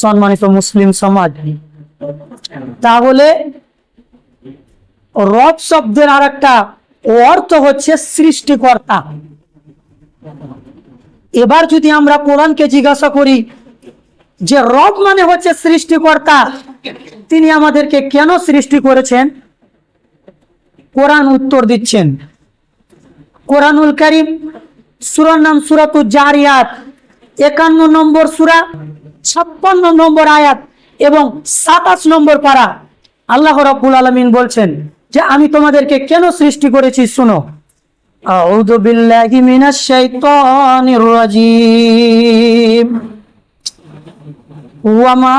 সম্মানিত মুসলিম সমাজ, তাহলে রব শব্দের আর একটা অর্থ হচ্ছে সৃষ্টিকর্তা। এবার যদি আমরা কোরআনকে জিজ্ঞাসা করি যে রব মানে হচ্ছে সৃষ্টিকর্তা, তিনি আমাদেরকে কেন সৃষ্টি করেছেন? কোরআন উত্তর দিচ্ছেন। কোরআনুল করিম, সুরার নাম সুরাতু জারিয়াত একান্ন নম্বর সুরা ছাপ্পান্ন নম্বর আয়াত এবং সাতাশ নম্বর পারা আল্লাহ রাব্বুল আলামিন বলছেন যে আমি তোমাদেরকে কেন সৃষ্টি করেছি শুনো? বিল্লাহি মিনাশ শাইতানির রাজিম। ওয়ামা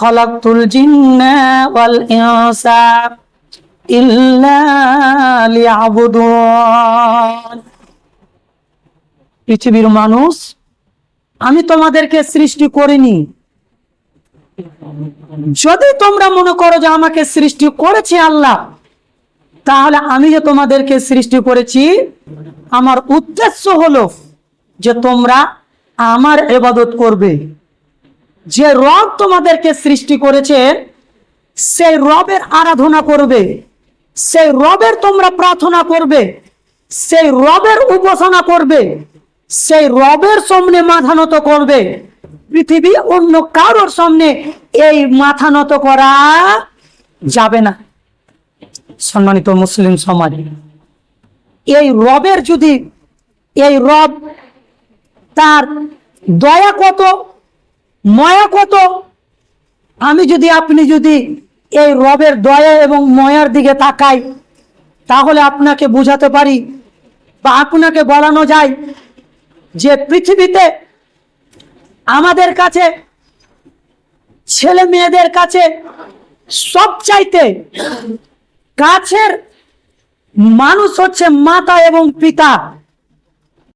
খালাকতুল জিন্না ওয়াল ইনসা ইল্লা লিয়াবুদুন। পৃথিবীর মানুষ আমি তোমাদেরকে সৃষ্টি করিনি। যদি তোমরা মনে করো যে আমাকে সৃষ্টি করেছে আল্লাহ, তাহলে আমি যে তোমাদেরকে সৃষ্টি করেছি, আমার উদ্দেশ্য হলো যে তোমরা আমার এবাদত করবে। যে রব তোমাদেরকে সৃষ্টি করেছে, সেই রবের আরাধনা করবে। সেই রবের তোমরা প্রার্থনা করবে। সেই রবের উপাসনা করবে। সেই রবের সামনে মাথা নত করবে। পৃথিবী অন্য কারোর সামনে এই মাথা নত করা যাবে না। সম্মানিত মুসলিম সমাজ, এই রবের যদি, এই রব তার দয়া কত, ময়া কত, আমি যদি, আপনি যদি এই রবের দয়া এবং ময়ার দিকে তাকাই, তাহলে আপনাকে বুঝাতে পারি বা আপনাকে বলানো যায় যে পৃথিবীতে আমাদের কাছে ছেলে মেয়েদের কাছে সব চাইতে কাছের মানুষ হচ্ছে মাতা এবং পিতা।